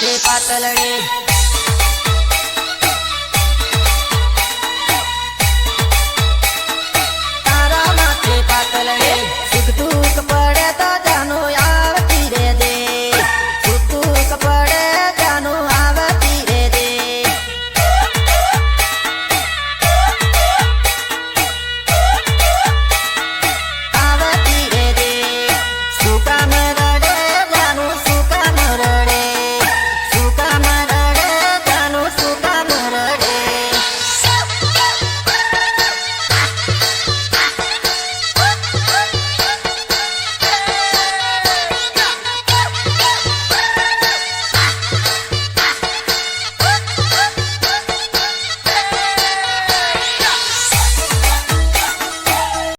ते पातळणी